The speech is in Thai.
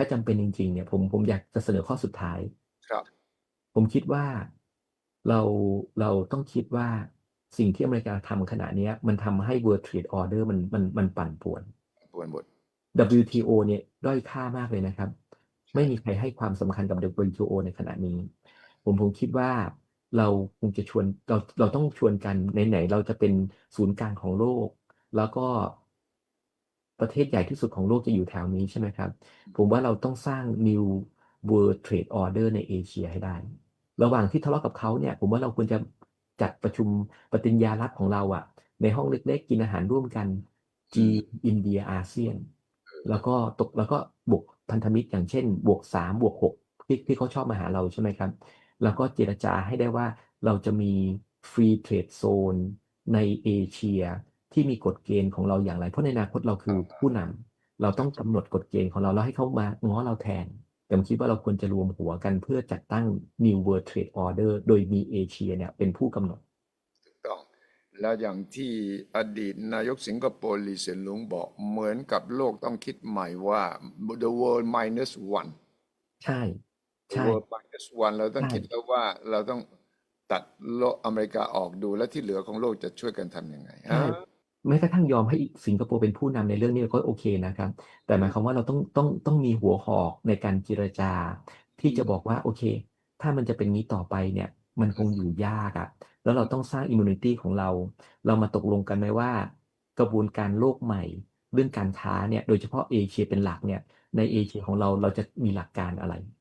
ถ้าจำเป็นจริง ๆ เนี่ย ผมผมอยากจะเสนอข้อสุดท้าย ครับ ผมคิดว่าเราเราต้องคิดว่าสิ่งที่อเมริกาทำขณะเนี้ยมันทำให้ World Trade Order มันมันมันปั่นป่วนป่วนหมด WTO เนี่ยด้อยค่ามากเลยนะครับ ไม่มีใครให้ความสำคัญกับ WTO ในขณะนี้ ผมผมคิดว่าเราคงจะชวนเราเราต้องชวนกันไหนๆเราจะเป็นศูนย์กลางของโลก แล้วก็ ประเทศใหญ่ที่สุดของโลกจะอยู่แถวนี้ใช่ไหมครับ ผมว่าเราต้องสร้าง New World Trade Order ในเอเชียให้ได้ ระหว่างที่ทะเลาะกับเขาเนี่ย ผมว่าเราควรจะจัดประชุมปฏิญญารัฐของเราอะในห้องเล็กๆ กินอาหารร่วมกันจีนอินเดียอาเซียน แล้วก็ตกแล้วก็บวกพันธมิตรอย่างเช่น บวก3บวก6ที่ที่เขาชอบมาหาเราใช่ไหมครับแล้วก็เจรจาให้ได้ว่าเราจะมี Free Trade Zone ในเอเชีย ที่มีกฎเกณฑ์ของเราอย่างไร เพราะในอนาคตเราคือผู้นำเราต้องกำหนดกฎเกณฑ์ของเราแล้วให้เขามาง้อเราแทนแต่ผมคิดว่าเราควรจะรวมหัวกันเพื่อจัดตั้ง New World Trade Order โดยมีเอเชียเนี่ยเป็นผู้กำหนดถูกต้อง แล้วอย่างที่อดีตนายกสิงคโปร์ลีเซียนลุงบอกเหมือนกับโลกต้องคิดใหม่ว่า the world minus one ใช่ the ใช่ world minus one เราต้องใช่คิดแล้วว่าเราต้องตัดโลกอเมริกาออกดูแล้วที่เหลือของโลกจะช่วยกันทำยังไงใช่อ่า แม้กระทั่งยอมให้สิงคโปร์เป็นผู้นำในเรื่องนี้ก็โอเคนะครับ แต่หมายความว่าเราต้องต้องต้องมีหัวหอกในการเจรจา ที่จะบอกว่าโอเค ถ้ามันจะเป็นงี้ต่อไปเนี่ยมันคงอยู่ยากอะแล้วเราต้องสร้าง immunity ของเรา เรามาตกลงกันไหมว่า กระบวนการโลกใหม่ เรื่องการค้าเนี่ยโดยเฉพาะเอเชียเป็นหลักเนี่ยในเอเชียของเราเราจะมีหลักการอะไร